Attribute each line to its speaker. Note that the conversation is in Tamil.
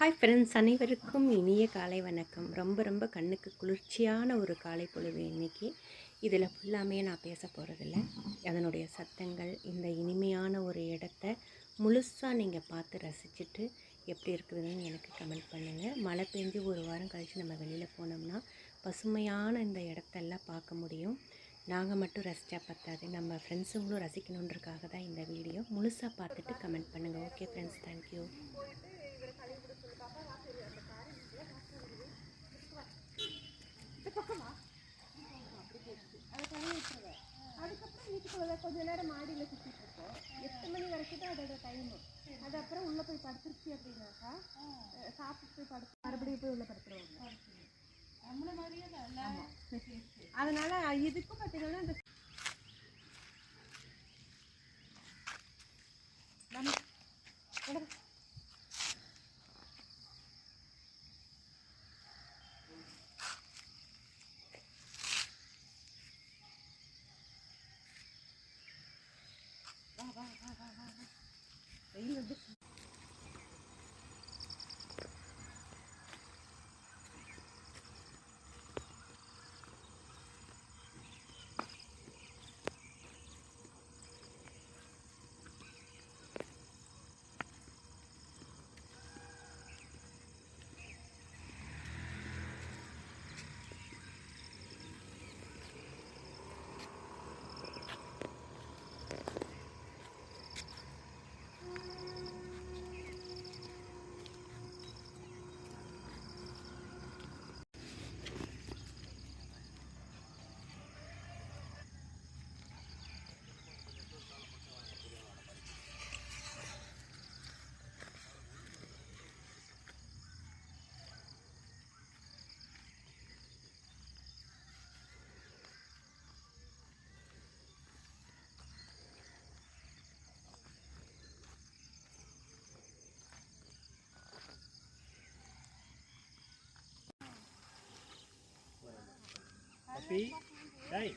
Speaker 1: ஹாய் ஃப்ரெண்ட்ஸ் அனைவருக்கும் இனிய காலை வணக்கம். ரொம்ப ரொம்ப கண்ணுக்கு குளிர்ச்சியான ஒரு காலை பொழுது இன்னைக்கு. இதில் ஃபுல்லாமே நான் பேச போகிறதில்ல அதனுடைய சத்தங்கள் இந்த இனிமையான ஒரு இடத்த முழுசாக நீங்கள் பார்த்து ரசிச்சுட்டு எப்படி இருக்குதுன்னு எனக்கு கமெண்ட் பண்ணுங்கள் மழை பெஞ்சு ஒரு வாரம் கழித்து நம்ம வெளியில் போனோம்னா பசுமையான இந்த இடத்தெல்லாம் பார்க்க முடியும். நாங்கள் மட்டும் ரசித்தா பத்தாது. நம்ம ஃப்ரெண்ட்ஸுங்களும் ரசிக்கணுன்றக்காக தான் இந்த வீடியோ முழுசாக பார்த்துட்டு கமெண்ட் பண்ணுங்கள் ஓகே ஃப்ரெண்ட்ஸ் தேங்க்யூ
Speaker 2: அதுக்கப்புறம் வீட்டுக்குள்ள கொஞ்ச நேரம் மாடியில் சுற்றிட்டு இருக்கோம். எட்டு மணி வரைக்கும் தான் அதோட டைமு அது அப்புறம் உள்ளே போய் படுத்துருச்சு அப்படின்னாக்கா சாப்பிட்டு போய் படுத்து மறுபடியும் போய் உள்ளே படுத்துருவாங்க. அதனால இதுக்கும் பார்த்தீங்கன்னா இந்த வெயில் வந்து
Speaker 3: feet. Hey.